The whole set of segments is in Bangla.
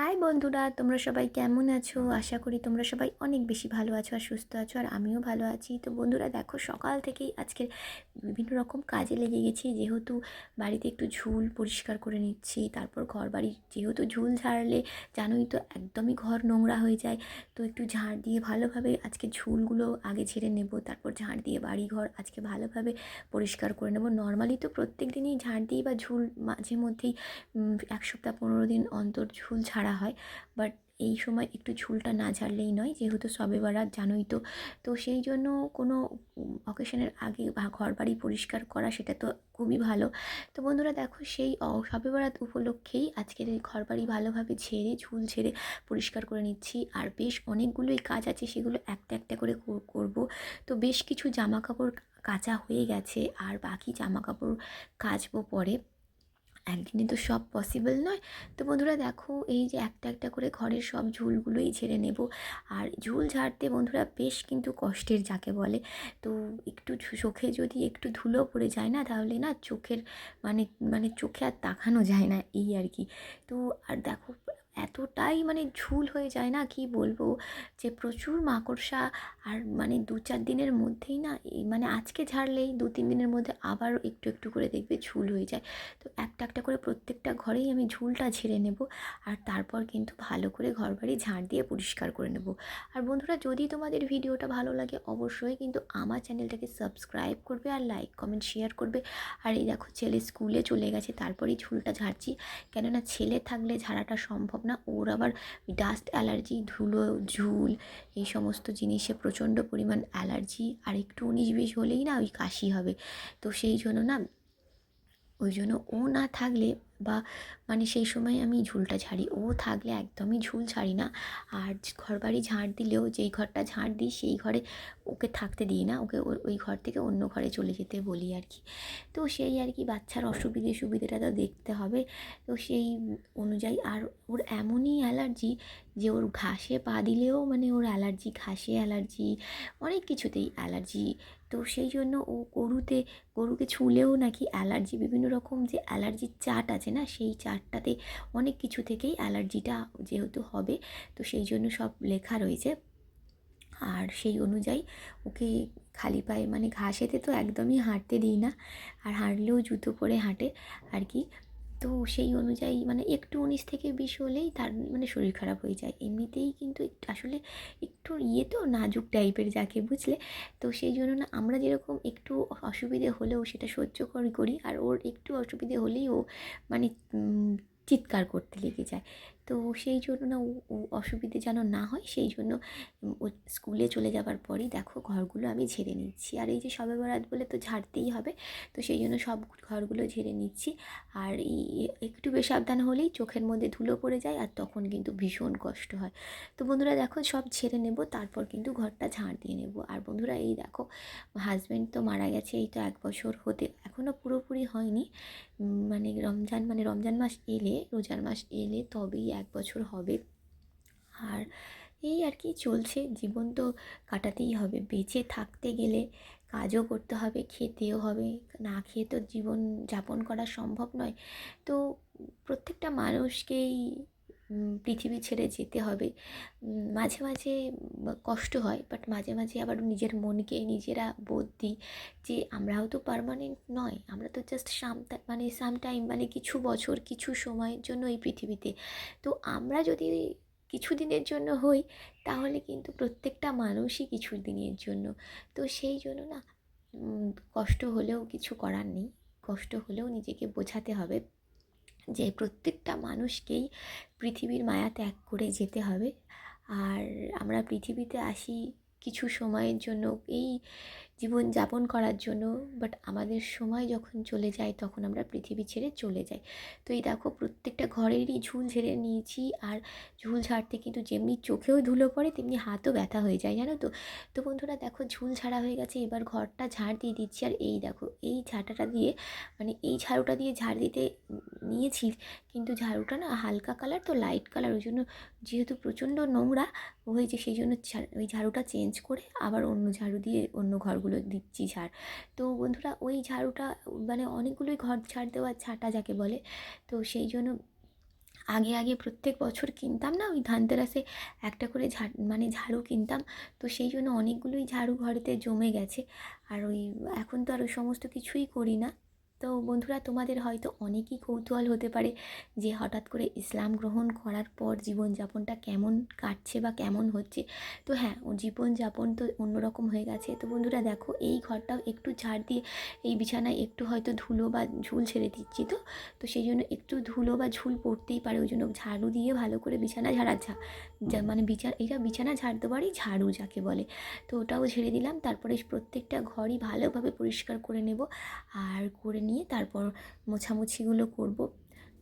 হাই বন্ধুরা, তোমরা সবাই কেমন আছো? আশা করি তোমরা সবাই অনেক বেশি ভালো আছো আর সুস্থ আছো আর আমিও ভালো আছি। তো বন্ধুরা, দেখো সকাল থেকেই আজকের বিভিন্ন রকম কাজে লেগে গেছি। যেহেতু বাড়িতে একটু ঝুল পরিষ্কার করে নিচ্ছি, তারপর ঘর বাড়ি যেহেতু ঝুল ঝাড়লে জানোই তো একদমই ঘর নোংরা হয়ে যায়। তো একটু ঝাড় দিয়ে ভালোভাবে আজকে ঝুলগুলো আগে ঝেড়ে নেব, তারপর ঝাড় দিয়ে বাড়ি ঘর আজকে ভালোভাবে পরিষ্কার করে নেব। নর্মালি তো প্রত্যেক দিনই ঝাড় দিই বা ঝুল মাঝে মধ্যেই এক সপ্তাহ পনেরো দিন অন্তর ঝুল ঝাড়া হয়। বাট এই সময় একটু ঝুলটা না ঝাড়লেই নয়, যেহেতু সবে বারাত, জানোই তো। তো সেই জন্য কোনো অকেশনের আগে বা ঘর বাড়ি পরিষ্কার করা সেটা তো খুবই ভালো। তো বন্ধুরা দেখো, সেই সবে বারাত উপলক্ষেই আজকের এই ঘর বাড়ি ভালোভাবে ঝেড়ে, ঝুল ঝেড়ে পরিষ্কার করে নিচ্ছি। আর বেশ অনেকগুলোই কাজ আছে, সেগুলো একটা একটা কর- করব। তো বেশ কিছু জামা কাপড় কাচা হয়ে গেছে, আর বাকি জামা কাপড় কাচবো পরে। একদিনে তো সব পসিবল নয়। তো বন্ধুরা দেখো, এই যে একটা একটা করে ঘরের সব ঝুলগুলোই ঝেড়ে নেব। আর ঝুল ঝাড়তে বন্ধুরা বেশ কিন্তু কষ্টের যাকে বলে। তো একটু চোখে যদি একটু ধুলো পড়ে যায় না, তাহলে না চোখের মানে মানে চোখে আর তাকানো যায় না, এই আর কি। তো আর দেখো এতটাই মানে ঝুল হয়ে যায় না, কি বলব? যে প্রচুর মাকড়সা আর মানে দু চার দিনের মধ্যেই না মানে আজকে ঝাড়লেই দু তিন দিনের মধ্যে আবার একটু একটু করে দেখবে ঝুল হয়ে যায়। তো একটা একটা করে প্রত্যেকটা ঘরেই আমি ঝুলটা ঝেড়ে নেব আর তারপর কিন্তু ভালো করে ঘর বাড়ি ঝাড় দিয়ে পরিষ্কার করে নেব। আর বন্ধুরা, যদি তোমাদের ভিডিওটা ভালো লাগে অবশ্যই কিন্তু আমার চ্যানেলটাকে সাবস্ক্রাইব করবে আর লাইক, কমেন্ট, শেয়ার করবে। আর এই দেখো ছেলে স্কুলে চলে গেছে, তারপরেই ঝুলটা ঝাড়ছি। কেননা ছেলে থাকলে ঝাড়াটা সম্ভব না ওর আবার ডাস্ট অ্যালার্জি ধুলো, ঝুল, এই সমস্ত জিনিসে প্রচণ্ড পরিমাণ অ্যালার্জি আর একটু উনিশ বিশ হলেই না ওই কাশি হবে। তো সেই জন্য না, ওই জন্য ও না থাকলে বা মানে সেই সময় আমি ঝুলটা ঝাড়ি। ও থাকলে একদমই ঝুল ছাড়ি না। আর ঘর বাড়ি ঝাড় দিলেও যেই ঘরটা ঝাড় দিই, সেই ঘরে ওকে থাকতে দিই না, ওকে ওই ঘর থেকে অন্য ঘরে চলে যেতে বলি আর কি। তো সেই আর কি বাচ্চার অসুবিধে সুবিধেটা তো দেখতে হবে। তো সেই অনুযায়ী আর ওর এমনই অ্যালার্জি যে ওর ঘাসে পা দিলেও মানে ওর অ্যালার্জি, ঘাসে অ্যালার্জি, অনেক কিছুতেই অ্যালার্জি। তো সেই জন্য ও গরুতে, গরুকে ছুঁলেও নাকি অ্যালার্জি, বিভিন্ন রকম যে অ্যালার্জির চাট আছে না, সেই চাটটাতে অনেক কিছু থেকেই অ্যালার্জিটা যেহেতু হবে, তো সেই জন্য সব লেখা রয়েছে। আর সেই অনুযায়ী ওকে খালি পায়ে মানে ঘাসেতে তো একদমই হাঁটতে দিই না। আর হাঁটলেও জুতো পরে হাঁটে আর কি। তো সেই অনুযায়ী মানে একটু উনিশ থেকে বিশ হলেই তার মানে শরীর খারাপ হয়ে যায়। এমনিতেই কিন্তু একটু আসলে একটু ইয়ে তো নাজুক টাইপের যাকে বুঝলে। তো সেই জন্য না আমরা যেরকম একটু অসুবিধে হলেও সেটা সহ্য করি করি। আর ওর একটু অসুবিধে হলেই ও মানে চিৎকার করতে লেগে যায়। তো সেই জন্য না অসুবিধে যেন না হয়, সেই জন্য স্কুলে চলে যাবার পরই দেখো ঘরগুলো আমি ঝেড়ে নিচ্ছি। আর এই যে সবে বরাত বলে তো ঝাড়তেই হবে, তো সেই জন্য সব ঘরগুলো ঝেড়ে নিচ্ছি। আর এই একটু বেসাবধান হলেই চোখের মধ্যে ধুলো পড়ে যায় আর তখন কিন্তু ভীষণ কষ্ট হয়। তো বন্ধুরা দেখো সব ছেড়ে নেব, তারপর কিন্তু ঘরটা ঝাড় দিয়ে নেব। আর বন্ধুরা এই দেখো হাজব্যান্ড তো মারা গেছে, এই তো এক বছর হতে এখনও পুরোপুরি হয়নি। মানে রমজান মানে রমজান মাস এলে, রোজার মাস এলে তবেই এক বছর হবে। আর এই আর কি চলছে, জীবন তো কাটাতেই হবে। বেঁচে থাকতে গেলে কাজও করতে হবে, খেতেও হবে। না খেয়ে তো জীবন যাপন করা সম্ভব নয়। তো প্রত্যেকটা মানুষকেই পৃথিবী ছেড়ে যেতে হবে। মাঝে মাঝে কষ্ট হয় বাট মাঝে মাঝে আবার নিজের মনকে, নিজেরা বোধ দিই যে আমরাও তো পার্মানেন্ট নয়, আমরা তো জাস্ট সাম মানে সাম টাইম মানে কিছু বছর, কিছু সময়ের জন্য এই পৃথিবীতে। তো আমরা যদি কিছু দিনের জন্য হই, তাহলে কিন্তু প্রত্যেকটা মানুষই কিছু দিনের জন্য। তো সেই জন্য না কষ্ট হলেও কিছু করার নেই, কষ্ট হলেও নিজেকে বোঝাতে হবে। যে প্রত্যেকটা মানুষকেই পৃথিবীর মায়া ত্যাগ করে যেতে হবে। আর আমরা পৃথিবীতে আসি কিছু সময়ের জন্য, এই জীবন যাপন করার জন্য বাট আমাদের সময় যখন চলে যায়, তখন আমরা পৃথিবী ছেড়ে চলে যাই। তো এই দেখো, প্রত্যেকটা ঘরেরই ঝুল ঝেড়ে নিয়েছি, আর ঝুল ঝাড়তে কিন্তু যেমনি চোখেও ধুলো পড়ে, তেমনি হাতও ব্যথা হয়ে যায়, জানো তো? তো বন্ধুরা, দেখো, ঝুল ঝাড়া হয়ে গেছে, এবার ঘরটা ঝাড় দিয়ে দিচ্ছি, আর এই দেখো, এই ঝাঁটাটা দিয়ে মানে এই ঝাড়ুটা দিয়ে ঝাড় দিতে নিয়েছি, কিন্তু ঝাড়ুটা না হালকা কালার তো লাইট কালার ওই জন্য যেহেতু প্রচণ্ড নোংরা হয়েছে সেই জন্য ওই ঝাড়ুটা চেঞ্জ করে আবার অন্য ঝাড়ু দিয়ে অন্য ঘরগুলো দিচ্ছি ঝাড়। তো বন্ধুরা ওই ঝাড়ুটা মানে অনেকগুলোই ঘর ঝাড় দেওয়ার ছাটা যাকে বলে। তো সেই জন্য আগে আগে প্রত্যেক বছর কিনতাম না? ওই ধানতেরাসে একটা করে ঝাড় মানে ঝাড়ু কিনতাম। তো সেই জন্য অনেকগুলোই ঝাড়ু ঘরেতে জমে গেছে। আর ওই এখন তো আর ওই সমস্ত কিছুই করি না। তো বন্ধুরা, তোমাদের হয়তো অনেকই কৌতূহল হতে পারে যে হঠাৎ করে ইসলাম গ্রহণ করার পর জীবনযাপনটা কেমন কাটছে বা কেমন হচ্ছে। তো হ্যাঁ জীবনযাপন তো অন্যরকম হয়ে গেছে। তো বন্ধুরা, দেখো, এই ঘরটাও একটু ঝাড় দিয়ে, এই বিছানায় একটু হয়তো ধুলো বা ঝুল ছেড়ে দিচ্ছি তো। তো সেই জন্য একটু ধুলো বা ঝুল পড়তেই পারে, ওই জন্য ঝাড়ু দিয়ে ভালো করে বিছানা ঝাড়া ঝা, যা মানে বিছানা এটা বিছানা ঝাড়তে পারি ঝাড়ু যাকে বলে। তো ওটাও ঝেড়ে দিলাম, তারপরে প্রত্যেকটা ঘরই ভালোভাবে পরিষ্কার করে নেব। আর করে নিয়ে তারপর মোছামুছিগুলো করব।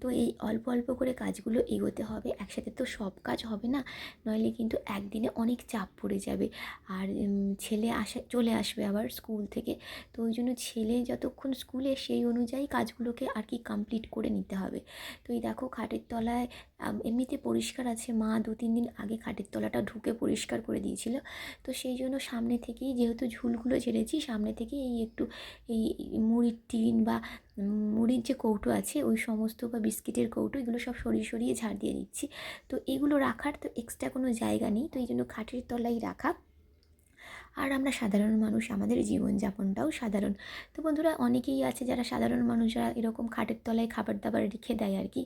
তো এই অল্প অল্প করে কাজগুলো এগোতে হবে। একসাথে তো সব কাজ হবে না? নইলে কিন্তু একদিনে অনেক চাপ পড়ে যাবে। আর ছেলে আসা, চলে আসবে আবার স্কুল থেকে। তো ওই জন্য ছেলে যতক্ষণ স্কুলে, সেই অনুযায়ী কাজগুলোকে আর কি কমপ্লিট করে নিতে হবে। তো এই দেখো, খাটের তলায় এমনিতে পরিষ্কার আছে। মা দু, তিন দিন আগে খাটের তলাটা ঢুকে পরিষ্কার করে দিয়েছিল। তো সেই জন্য সামনে থেকেই যেহেতু ঝুলগুলো ছেড়েছি সামনে থেকেই এই একটু এই মুড়ির টিন বা মুড়ির যে কৌটো আছে, ওই সমস্ত বা বিস্কিটের কৌটো, এগুলো সব সরিয়ে সরিয়ে ঝাড় দিয়ে দিচ্ছি। তো এগুলো রাখার তো এক্সট্রা কোনো জায়গা নেই। তো এই জন্য খাটের তলাই রাখা। আর আমরা সাধারণ মানুষ, আমাদের জীবনযাপনটাও সাধারণ। তো বন্ধুরা, অনেকেই আছে যারা সাধারণ মানুষরা এরকম খাটের তলায় খাবার দাবার রেখে দেয় আর কি।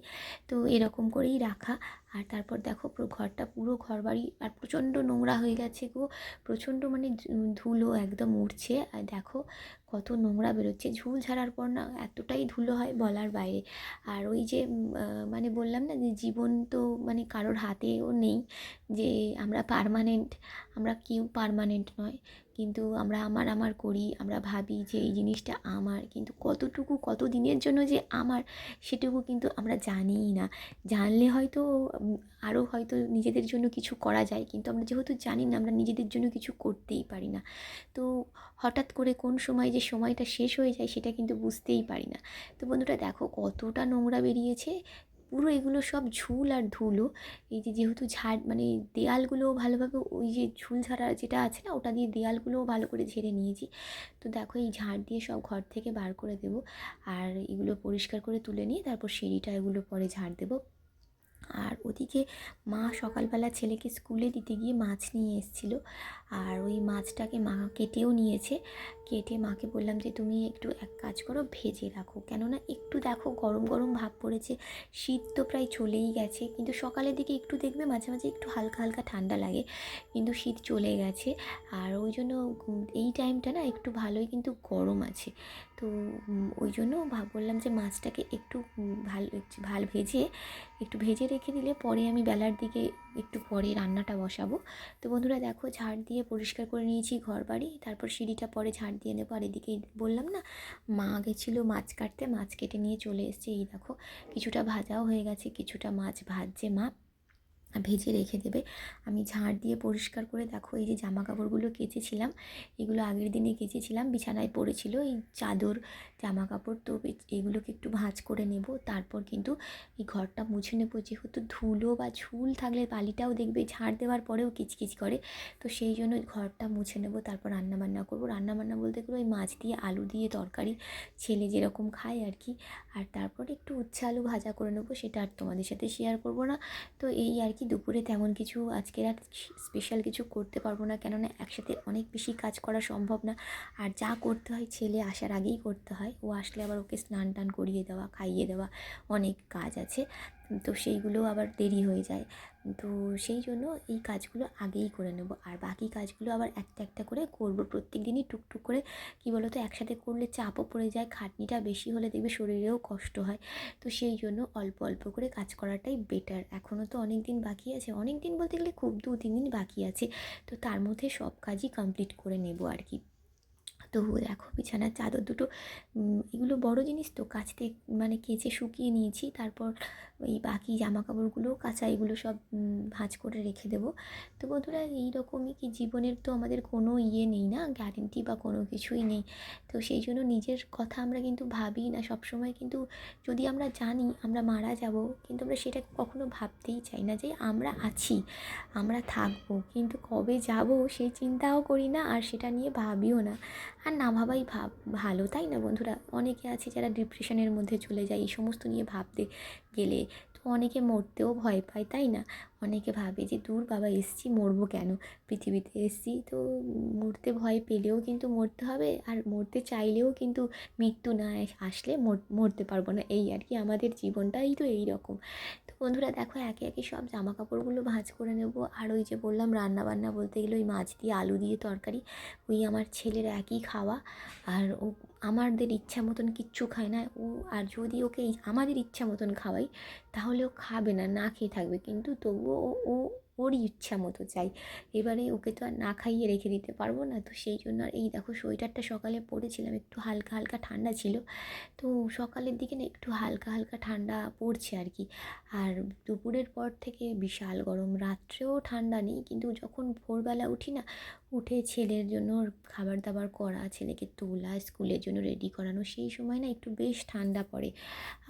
তো এরকম করেই রাখা। আর তারপর দেখো, পুরো ঘরটা, পুরো ঘর বাড়ি আর প্রচণ্ড নোংরা হয়ে গেছে গো। প্রচণ্ড মানে ধুলো একদম উঠছে। আর দেখো কত নোংরা বেরোচ্ছে, ঝুল ঝাড়ার পর না এতটাই ধুলো হয় বলার বাইরে। আর ওই যে মানে বললাম না যে জীবন তো মানে কারোর হাতেও নেই যে আমরা পারমানেন্ট আমরা কেউ পারমানেন্ট নয়। কিন্তু আমরা আমার আমার করি, আমরা ভাবি যে এই জিনিসটা আমার। কিন্তু কতটুকু কত দিনের জন্য যে আমার, সেটুকু কিন্তু আমরা জানিই না। জানলে হয়তো, আরও হয়তো নিজেদের জন্য কিছু করা যায়, কিন্তু আমরা যেহেতু জানি না, আমরা নিজেদের জন্য কিছু করতেই পারি না। তো হঠাৎ করে কোন সময় যে সময়টা শেষ হয়ে যায়, সেটা কিন্তু বুঝতেই পারি না। তো বন্ধুরা, দেখো কতটা নোংরা বেরিয়েছে পুরো এগুলো সব ঝুল আর ধুলো। এই যে যেহেতু ঝাড় মানে দেয়ালগুলোও ভালোভাবে ওই যে ঝুল ঝাড়া যেটা আছে না, ওটা দিয়ে দেয়ালগুলোও ভালো করে ঝেড়ে নিয়েছি। তো দেখো এই ঝাড় দিয়ে সব ঘর থেকে বার করে দেবো। আর এগুলো পরিষ্কার করে তুলে নিয়ে তারপর সিঁড়িটা এগুলো পরে ঝাড় দেবো। আর ওদিকে মা সকালবেলা ছেলেকে স্কুলে দিতে গিয়ে মাছ নিয়ে এসেছিল। আর ওই মাছটাকে মা কেটেও নিয়েছে। কেটে মাকে বললাম যে, তুমি একটু এক কাজ করো, ভেজে রাখো। কেননা একটু দেখো, গরম গরম ভাব পড়েছে। শীত তো প্রায় চলেই গেছে। কিন্তু সকালের দিকে একটু দেখবে, মাঝে মাঝে একটু হালকা হালকা ঠান্ডা লাগে। কিন্তু শীত চলে গেছে। আর ওই জন্য এই টাইমটা না একটু ভালোই কিন্তু গরম আছে। তো ওই জন্য ভাব বললাম যে মাছটাকে একটু ভালো, ভালো ভেজে, একটু ভেজে রেখে দিলে পরে আমি বেলার দিকে একটু পরে রান্নাটা বসাবো। তো বন্ধুরা দেখো ঝাড় দিয়ে পরিষ্কার করে নিয়েছি ঘর বাড়ি তারপর সিঁড়িটা পরে ঝাড় দিয়ে নেব। আর এদিকে বললাম না, মা গেছিল মাছ কাটতে, মাছ কেটে নিয়ে চলে এসছে। এই দেখো কিছুটা ভাজাও হয়ে গেছে, কিছুটা মাছ ভাজছে মা। ভেজে রেখে দেবে। আমি ঝাড় দিয়ে পরিষ্কার করে দেখো, এই যে জামা কাপড়গুলো কেচেছিলাম, এগুলো আগের দিনে কেচেছিলাম, বিছানায় পড়েছিল এই চাদর জামা কাপড় তো এগুলোকে একটু ভাঁজ করে নেব। তারপর কিন্তু এই ঘরটা মুছে নেব, যেহেতু ধুলো বা ঝুল থাকলে বালিটাও দেখবে, ঝাড় দেওয়ার পরেও কিচকিচ করে। তো সেই জন্য ঘরটা মুছে নেব, তারপর রান্নাবান্না করব। রান্না বান্না বলতে গেলে ওই মাছ দিয়ে, আলু দিয়ে, তরকারি, ছেলে যেরকম খায় আর কি। আর তারপর একটু উচ্ছে আলু ভাজা করে নেব, সেটা আর তোমাদের সাথে শেয়ার করব না। তো এই আর কি দুপুরে তেমন কিছু? আজকের আর স্পেশাল কিছু করতে পারব না, কেননা একসাথে অনেক বেশি কাজ করা সম্ভব না। আর যা করতে হয় ছেলে আসার আগেই করতে হয়। ও আসলে আবার ওকে স্নান টান করিয়ে দেওয়া, খাইয়ে দেওয়া অনেক কাজ আছে। তো সেইগুলো আবার দেরি হয়ে যায়। তো সেই জন্য এই কাজগুলো আগেই করে নেব। আর বাকি কাজগুলো আবার একটা একটা করে করব। প্রত্যেক দিনই টুকটুক করে কী বলো তো একসাথে করলে চাপও পড়ে যায়, খাটনিটা বেশি হলে দেখবে শরীরেও কষ্ট হয়। তো সেই জন্য অল্প অল্প করে কাজ করাটাই বেটার এখনও তো অনেক দিন বাকি আছে। অনেক দিন বলতে গেলে খুব দু তিন দিন বাকি আছে। তো তার মধ্যে সব কাজই কমপ্লিট করে নেব আর কি। তো দেখো বিছানার চাদর দুটো এগুলো বড় জিনিস তো কাচতে মানে কেচে শুকিয়ে নিয়েছি, তারপর ওই বাকি জামা কাপড়গুলো কাঁচা, এগুলো সব ভাঁজ করে রেখে দেবো। তো বন্ধুরা, এইরকমই কি জীবনের তো আমাদের কোনো ইয়ে নেই না গ্যারেন্টি বা কোনো কিছুই নেই। তো সেই জন্য নিজের কথা আমরা কিন্তু ভাবি না, সবসময় কিন্তু যদি আমরা জানি আমরা মারা যাব, কিন্তু আমরা সেটা কখনো ভাবতেই চাই না যে আমরা আছি, আমরা থাকব, কিন্তু কবে যাব সেই চিন্তাও করি না আর সেটা নিয়ে ভাবিও না। আর না ভাবাই ভাব, ভালো, তাই না বন্ধুরা? অনেকে আছে যারা ডিপ্রেশনের মধ্যে চলে যায়, এই সমস্ত নিয়ে ভাবতে গেলে তো অনেকে মরতেও ভয় পায়, তাই না? অনেকে ভাবে যে, দূর বাবা, এসছি, মরবো কেন? পৃথিবীতে এসছি তো মরতে ভয় পেলেও কিন্তু মরতে হবে আর মরতে চাইলেও কিন্তু মৃত্যু না আসলে মরতে পারব না। এই আর কি, আমাদের জীবনটাই তো এই রকম তো বন্ধুরা, দেখো, একে একে সব জামা কাপড়গুলো ভাঁজ করে নেব আর ওই যে বললাম রান্না বান্না বলতে গেলে ওই মাছ দিয়ে আলু দিয়ে তরকারি। ওই আমার ছেলের একই খাওয়া আর ও আমাদের ইচ্ছা মতন কিচ্ছু খায় না। ও, আর যদি ওকে আমাদের ইচ্ছা মতন খাওয়াই, তাহলে ও খাবে না না খেয়ে থাকবে। কিন্তু তবুও ও ও ওরই ইচ্ছা মতো চাই। এবারে ওকে তো আর না খাইয়ে রেখে দিতে পারব না। তো সেই জন্য আর এই দেখো সোয়েটারটা সকালে পরেছিলাম, একটু হালকা হালকা ঠান্ডা ছিল। তো সকালের দিকে না একটু হালকা হালকা ঠান্ডা পড়ছে আর কি। আর দুপুরের পর থেকে বিশাল গরম, রাত্রেও ঠান্ডা নেই। কিন্তু যখন ভোরবেলা উঠি না, উঠে ছেলের জন্য খাবার দাবার করা, ছেলেকে তোলা, স্কুলের জন্য রেডি করানো, সেই সময় না একটু বেশ ঠান্ডা পড়ে।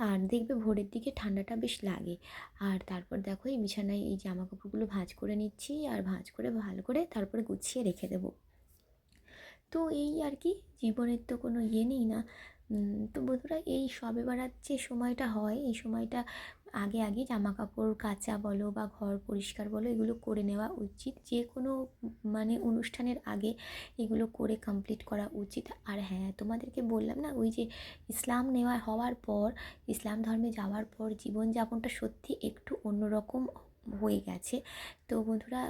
আর দেখবে ভোরের দিকে ঠান্ডাটা বেশ লাগে। আর তারপর দেখো এই বিছানায় এই জামা কাপড়গুলো ভাঁজ করে নিচ্ছি আর ভাঁজ করে ভালো করে তারপরে গুছিয়ে রেখে দেবো। তো এই আর কি, জীবনের তো কোনো ইয়ে নেই না। তো বন্ধুরা, এই সবে বেড়ার যে সময়টা হয়, এই সময়টা আগে আগে জামা কাপড় কাচা বলো বা ঘর পরিষ্কার বলো, এগুলো করে নেওয়া উচিত। যে কোনো মানে অনুষ্ঠানের আগে এগুলো করে কমপ্লিট করা উচিত। আর হ্যাঁ তোমাদেরকে বললাম না, ওই যে ইসলাম নেওয়া হওয়ার পর, ইসলাম ধর্মে যাওয়ার পর জীবনযাপনটা সত্যি একটু অন্যরকম হয়ে গেছে। তো বন্ধুরা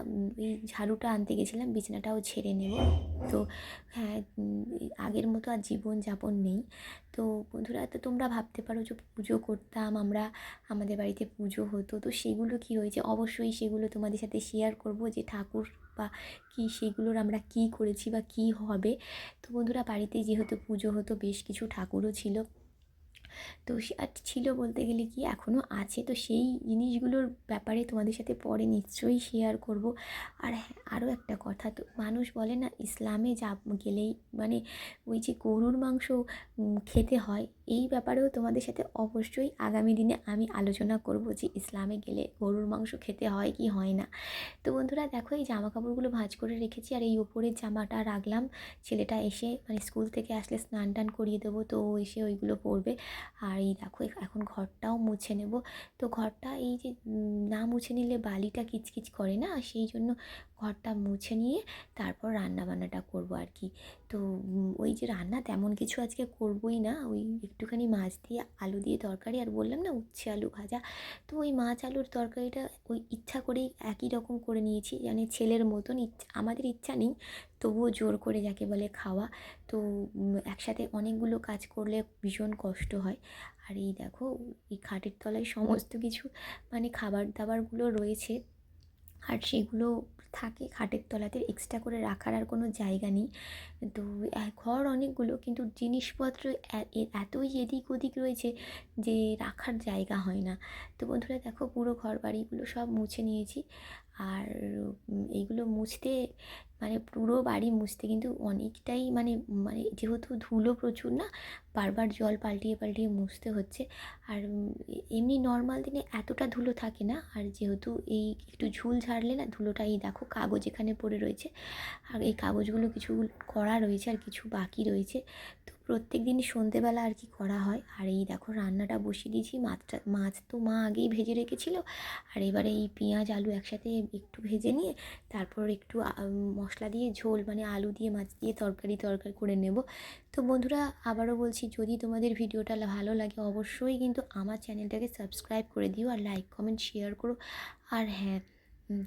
এই ঝাড়ুটা আনতে গেছিলাম, বিছানাটাও ছেড়ে নেব। তো হ্যাঁ আগের মতো আর জীবনযাপন নেই। তো বন্ধুরা, তো তোমরা ভাবতে পারো যে পুজো করতাম, আমরা আমাদের বাড়িতে পুজো হতো। তো সেগুলো কি হয়েছে? অবশ্যই সেগুলো তোমাদের সাথে শেয়ার করব যে ঠাকুর বা কী সেগুলোর আমরা কি করেছি বা কি হবে। তো বন্ধুরা, বাড়িতে যেহেতু পুজো হতো, বেশ কিছু ঠাকুরও ছিল। তো আর ছিল বলতে গেলে কি এখনও আছে, তো সেই জিনিসগুলোর ব্যাপারে তোমাদের সাথে পরে নিশ্চয়ই শেয়ার করব। আর হ্যাঁ আরও একটা কথা, তো মানুষ বলে না, ইসলামে যা গেলেই মানে ওই যে গরুর মাংস খেতে হয়, এই ব্যাপারেও তোমাদের সাথে অবশ্যই আগামী দিনে আমি আলোচনা করব যে ইসলামে গেলে গরুর মাংস খেতে হয় কি হয় না। তো বন্ধুরা, দেখো এই জামা কাপড়গুলো ভাঁজ করে রেখেছি, আর এই ওপরের জামাটা রাখলাম। ছেলেটা এসে মানে স্কুল থেকে আসলে স্নান টান করিয়ে দেবো, তো এসে ওইগুলো পরবে। আর এই দেখো এখন ঘরটাও মুছে নেব। তো ঘরটা এই যে না মুছে নিলে বালিটা কিচকিচ করে না? সেই জন্য ঘরটা মুছে নিয়ে তারপর রান্না বান্নাটা করব আর কি। তো ওই যে রান্না তেমন কিছু আজকে করবোই না। ওই একটুখানি মাছ দিয়ে আলু দিয়ে তরকারি আর বললাম না উচ্ছে আলু ভাজা। তো ওই মাছ আলুর তরকারিটা ওই ইচ্ছা করেই একই রকম করে নিয়েছি। মানে ছেলের মতন ইচ্ছা, আমাদের ইচ্ছা নেই, তবুও জোর করে যাকে বলে খাওয়া। তো একসাথে অনেকগুলো কাজ করলে ভীষণ কষ্ট হয়। আর এই দেখো, এই খাটের তলায় সমস্ত কিছু মানে খাবার দাবারগুলো রয়েছে। আর সেগুলো থাকে খাটের তলাতে এক্সট্রা করে রাখার আর কোনো জায়গা নেই। তো ঘর অনেকগুলো, কিন্তু জিনিসপত্র এতই এদিক ওদিক রয়েছে যে রাখার জায়গা হয় না। তো বন্ধুরা দেখো পুরো ঘর বাড়িগুলো সব মুছে নিয়েছি। আর এইগুলো মুছতে মানে পুরো বাড়ি মুছতে কিন্তু অনেকটাই মানে মানে যেহেতু ধুলো প্রচুর না বারবার জল পাল্টিয়ে পাল্টিয়ে মুছতে হচ্ছে। আর এমনি নর্মাল দিনে এতটা ধুলো থাকে না, আর যেহেতু এই একটু ঝুল ঝাড়লে না ধুলোটা এই দেখো কাগজ এখানে পড়ে রয়েছে। আর এই কাগজগুলো কিছু করা রয়েছে আর কিছু বাকি রয়েছে। তো প্রত্যেক দিনই সন্ধেবেলা আর কি করা হয়। আর এই দেখো রান্নাটা বসিয়ে দিয়েছি, মাছটা, মাছ তো মা আগেই ভেজে রেখেছিল। আর এবারে এই পেঁয়াজ, আলু একসাথে একটু ভেজে নিয়ে তারপর একটু মশলা দিয়ে ঝোল মানে আলু দিয়ে, মাছ দিয়ে তরকারি তরকারি করে নেব। তো বন্ধুরা আবারও বলছি যদি তোমাদের ভিডিওটা ভালো লাগে অবশ্যই কিন্তু আমার চ্যানেলটাকে সাবস্ক্রাইব করে দিও আর লাইক, কমেন্ট, শেয়ার করো। আর হ্যাঁ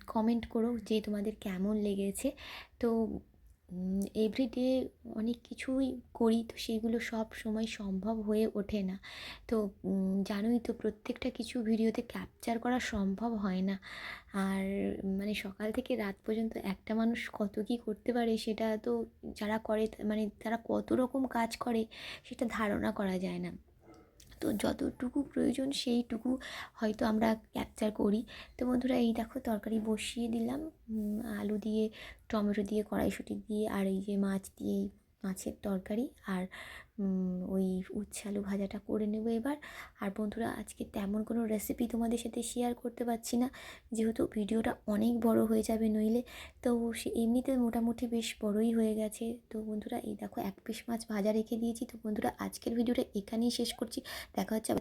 কমেন্ট করো যে তোমাদের কেমন লেগেছে। তো এভরিডে অনেক কিছুই করি, তো সেগুলো সব সময় সম্ভব হয়ে ওঠে না। তো জানোই তো প্রত্যেকটা কিছু ভিডিওতে ক্যাপচার করা সম্ভব হয় না। আর মানে সকাল থেকে রাত পর্যন্ত একটা মানুষ কত কী করতে পারে, সেটা তো যারা করে মানে তারা কত রকম কাজ করে, সেটা ধারণা করা যায় না। তো যতটুকু প্রয়োজন সেইটুকু হয়তো আমরা ক্যাপচার করি। তো বন্ধুরা, এই দেখো তরকারি বসিয়ে দিলাম। আলু দিয়ে, টমেটো দিয়ে, কড়াইশুঁটি দিয়ে, আর এই যে মাছ দিয়ে, মাছের তরকারি। আর ওই উচ্ছে আলু ভাজাটা করে নেব এবার। আর বন্ধুরা, আজকে তেমন কোনো রেসিপি তোমাদের সাথে শেয়ার করতে পারছি না। যেহেতু ভিডিওটা অনেক বড় হয়ে যাবে নইলে, তো সে এমনিতে মোটামুটি বেশ বড়ই হয়ে গেছে। তো বন্ধুরা, এই দেখো এক পিস মাছ ভাজা রেখে দিয়েছি। তো বন্ধুরা, আজকের ভিডিওটা এখানেই শেষ করছি। দেখা হচ্ছে